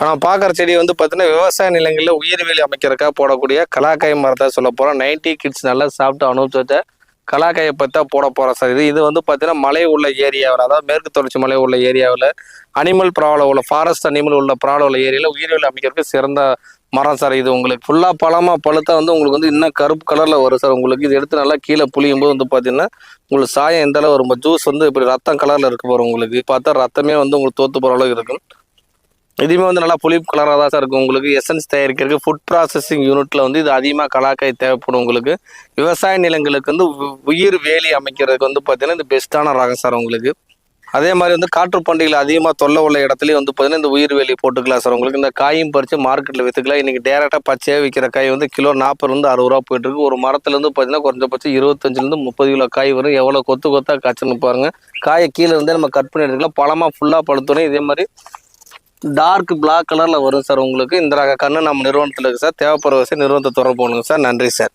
இப்போ நான் பார்க்குற செடி வந்து பார்த்தீங்கன்னா விவசாய நிலங்களில் உயிர்வேலி அமைக்கிறதுக்காக போடக்கூடிய கலாக்காய் மரத்தை சொல்ல போகிறோம் நைன்டி கிட்ஸ் நல்லா சாப்பிட்டு அனுபவிச்சு கலாக்காயை பற்றி தான் போட போகிறோம் சார். இது இது வந்து பார்த்தீங்கன்னா மலை உள்ள ஏரியாவில் அதாவது மேற்கு தொடர்ச்சி மலை உள்ள ஏரியாவில் அனிமல் ப்ராப்ளம் உள்ள ஃபாரஸ்ட் அனிமல் உள்ள ப்ராப்ளம் உள்ள ஏரியாவில் உயிர்வேலி அமைக்கிறதுக்கு சிறந்த மரம் சார். இது உங்களுக்கு ஃபுல்லாக பழமாக பழுத்தா வந்து உங்களுக்கு வந்து இன்னும் கருப்பு கலரில் வரும் சார். உங்களுக்கு இது எடுத்து நல்லா கீழே புளியும் போது வந்து பார்த்தீங்கன்னா உங்களுக்கு சாயம் எந்த அளவு வரும் ஜூஸ் வந்து இப்படி ரத்தம் கலரில் இருக்க போகிறோம் உங்களுக்கு. பார்த்தா ரத்தமே வந்து உங்களுக்கு தோத்து போகிற அளவுக்கு இருக்கும். இதுவுமே வந்து நல்லா புளிப்பு கலராக தான் சார் இருக்கும். உங்களுக்கு எசன்ஸ் தயாரிக்கிறதுக்கு ஃபுட் ப்ராசஸிங் யூனிட்டில் வந்து இது அதிகமாக கலாக்காய் தேவைப்படும் உங்களுக்கு. விவசாய நிலங்களுக்கு வந்து உ- உயிர் வேலி அமைக்கிறதுக்கு வந்து பார்த்தீங்கன்னா இது பெஸ்ட்டான ரகம் சார் உங்களுக்கு. அதே மாதிரி வந்து காற்று பண்டிகையில் அதிகமாக தொல்லை உள்ள இடத்துலையும் வந்து பார்த்தீங்கன்னா இந்த உயிர் வேலி போட்டுக்கலாம் சார் உங்களுக்கு இந்த காயும் பறித்து மார்க்கெட்டில் விற்றுக்கலாம் இன்றைக்கி டேரெக்டாக பச்சையாக விற்கிற காய் வந்து கிலோ நாற்பதுலேருந்து அறுபது ரூபா போயிட்டுருக்கு ஒரு மரத்துலேருந்து பார்த்தீங்கன்னா குறைஞ்சபட்சம் இருபத்தஞ்சிலேருந்து முப்பது கிலோ காய் வரும். எவ்வளோ கொத்து கொத்தா காய்ச்சல்னு பாருங்கள் காயை கீழே இருந்தே நம்ம கட் பண்ணி எடுத்துக்கலாம். பழமாக ஃபுல்லாக பழுத்தோடனே இதே மாதிரி டார்க் பிளாக் கலரில் வரும் சார் உங்களுக்கு. இந்த ரக கண்ணு நம்ம நிறுவனத்தில் இருக்குது சார் தேவைப்படுற விஷயம் நிறுவனத்தை தொடர்பு பண்ணுங்க சார் நன்றி சார்